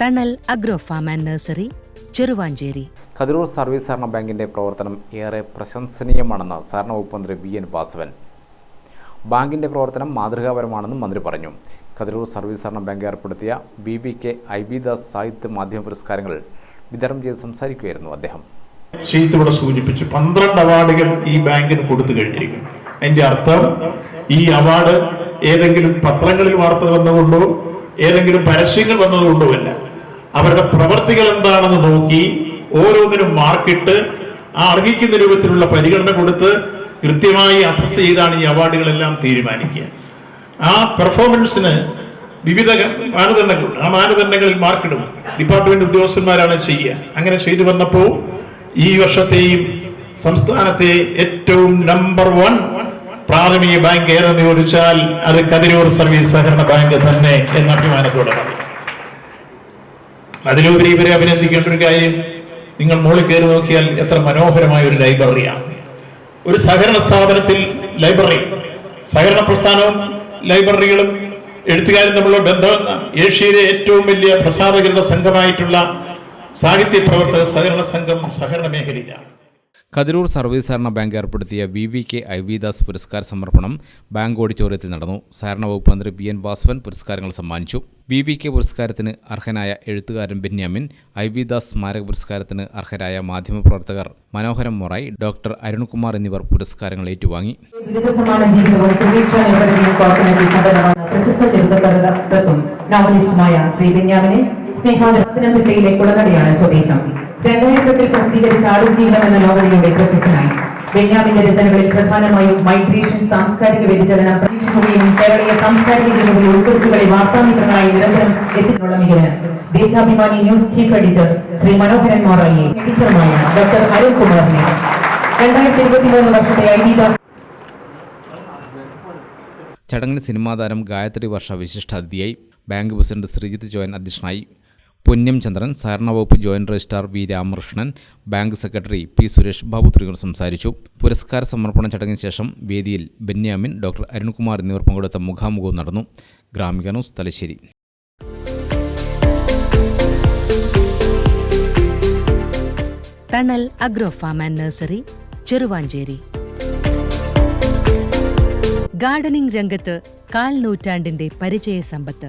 Thanal agro farm and nursery Cheruvanchery. Kathiroor service സഹകരണ ബാങ്കിന്റെ പ്രവർത്തനം ഏറെ പ്രശംസനീയമാണെന്ന് സഹകരണ വകുപ്പ് മന്ത്രി വി എൻ വാസവൻ. ബാങ്കിന്റെ പ്രവർത്തനം മാതൃകാപരമാണെന്നും മന്ത്രി പറഞ്ഞു. കതിരൂർ സർവീസ് സഹകരണ ബാങ്ക് ഏർപ്പെടുത്തിയ B B K I B Das സാഹിത്യ മാധ്യമ പുരസ്കാരങ്ങൾ വിതരണം ചെയ്ത് സംസാരിക്കുകയായിരുന്നു അദ്ദേഹം. ഷീത്ത് ഇവിടെ സൂചിപ്പിച്ചു. പന്ത്രണ്ട് അവാർഡുകൾ ഈ ബാങ്കിന് കൊടുത്തു കഴിഞ്ഞിരിക്കുന്നു. അതിന്റെ അർത്ഥം ഈ അവാർഡ് ഏതെങ്കിലും പത്രങ്ങളിൽ വാർത്ത വന്നുകൊണ്ടോ ഏതെങ്കിലും പരസ്യങ്ങൾ വന്നതുകൊണ്ടുമല്ല അവരുടെ പ്രവർത്തികൾ എന്താണെന്ന് നോക്കി ഓരോന്നിനും മാർക്കിട്ട് ആ അർഹിക്കുന്ന രൂപത്തിലുള്ള പരിഗണന കൊടുത്ത് കൃത്യമായി അസസ് ചെയ്താണ് ഈ അവാർഡുകളെല്ലാം തീരുമാനിക്കുക. ആ പെർഫോമൻസിന് വിവിധ മാനദണ്ഡങ്ങളുണ്ട്. ആ മാനദണ്ഡങ്ങളിൽ മാർക്കിടും. ഡിപ്പാർട്ട്മെന്റ് ഉദ്യോഗസ്ഥന്മാരാണ് ചെയ്യുക. അങ്ങനെ ചെയ്തു വന്നപ്പോൾ ഈ വർഷത്തെയും സംസ്ഥാനത്തെ ഏറ്റവും നമ്പർ വൺ പ്രാഥമിക ബാങ്ക് ഏതെന്ന് ചോദിച്ചാൽ അത് കതിരൂർ സർവീസ് സഹകരണ ബാങ്ക് തന്നെ എന്ന അഭിമാനത്തോടെ പറയും. അതിലുപരി ഇവരെ അഭിനന്ദിക്കേണ്ട ഒരു കാര്യം നിങ്ങൾ മുകളിൽ കയറി നോക്കിയാൽ എത്ര മനോഹരമായ ഒരു ലൈബ്രറിയാണ്. ഒരു സഹകരണ സ്ഥാപനത്തിൽ ലൈബ്രറി സഹകരണ പ്രസ്ഥാനവും ലൈബ്രറികളും എഴുത്തുകാരും തമ്മിലുള്ള ബന്ധം ഏഷ്യയിലെ ഏറ്റവും വലിയ പ്രസാധകരുടെ സംഘമായിട്ടുള്ള സാഹിത്യ പ്രവർത്തക സഹകരണ സംഘം സഹകരണ മേഖലയിലാണ്. കതിരൂർ സർവീസ് സഹകരണ ബാങ്ക് ഏർപ്പെടുത്തിയ V V K I V Das പുരസ്കാര സമർപ്പണം ബാങ്ക് ഓഡിറ്റോറിയത്തിൽ നടന്നു. സഹകരണ വകുപ്പ് മന്ത്രി ബി എൻ വാസവൻ പുരസ്കാരങ്ങൾ സമ്മാനിച്ചു. വി വി കെ പുരസ്കാരത്തിന് അർഹനായ എഴുത്തുകാരൻ ബെന്യാമിൻ ഐ വി ദാസ് സ്മാരക പുരസ്കാരത്തിന് അർഹരായ മാധ്യമപ്രവർത്തകർ മനോഹരം മൊറായി ഡോക്ടർ അരുൺകുമാർ എന്നിവർ പുരസ്കാരങ്ങൾ ഏറ്റുവാങ്ങി. പ്രശസ്ത ശ്രീ സ്നേഹാദരത്തിനത്തിട്ടയിലെ കുളനടയാണ് സ്വദേശം. രണ്ടായിരത്തിൽ പ്രസിദ്ധീകരിച്ച ആടുജീവിതം എന്ന നോവലിലൂടെ പ്രശസ്തനായി ബെന്യാമിന്റെ രചനകളിൽ പ്രധാനമായും മൈഗ്രേഷൻ സാംസ്കാരിക വ്യതിചലനം പ്രതീക്ഷിക്കുകയും കേരളീയ സാംസ്കാരിക ജീവിതത്തിലെ ഉൾപ്പെടുത്തുകളെ വാർത്താമിത്രങ്ങളായി നിരന്തരം എത്തിയിട്ടുള്ള മികവിന് Deshabhimani news chief editor Shri Manoharan മോറയ്യെ എഡിറ്ററുമായ ഡോക്ടർ അരുൺ കുമാറിനെ രണ്ടായിരത്തി ഇരുപത്തിമൂന്ന് വർഷത്തെ ഐ ചടങ്ങിൽ സിനിമാതാരം ഗായത്രി വർഷ വിശിഷ്ടാതിഥിയായി. ബാങ്ക് പ്രസിഡന്റ് ശ്രീജിത്ത് ചോയൻ അധ്യക്ഷനായി. പൊന്നം ചന്ദ്രൻ സഹകരണ വകുപ്പ് joint registrar V Ramakrishnan bank secretary P Suresh Babu തുടങ്ങിയവർ സംസാരിച്ചു. പുരസ്കാര സമർപ്പണ ചടങ്ങിന് ശേഷം വേദിയിൽ ബെന്യാമിൻ ഡോക്ടർ അരുൺകുമാർ എന്നിവർ പങ്കെടുത്ത മുഖാമുഖവും നടന്നു. Gramika news Thalassery. Thanal agro farm and nursery Cheruvanchery. Gardening രംഗത്ത് കാൽ നൂറ്റാണ്ടിന്റെ പരിചയ സമ്പത്ത്.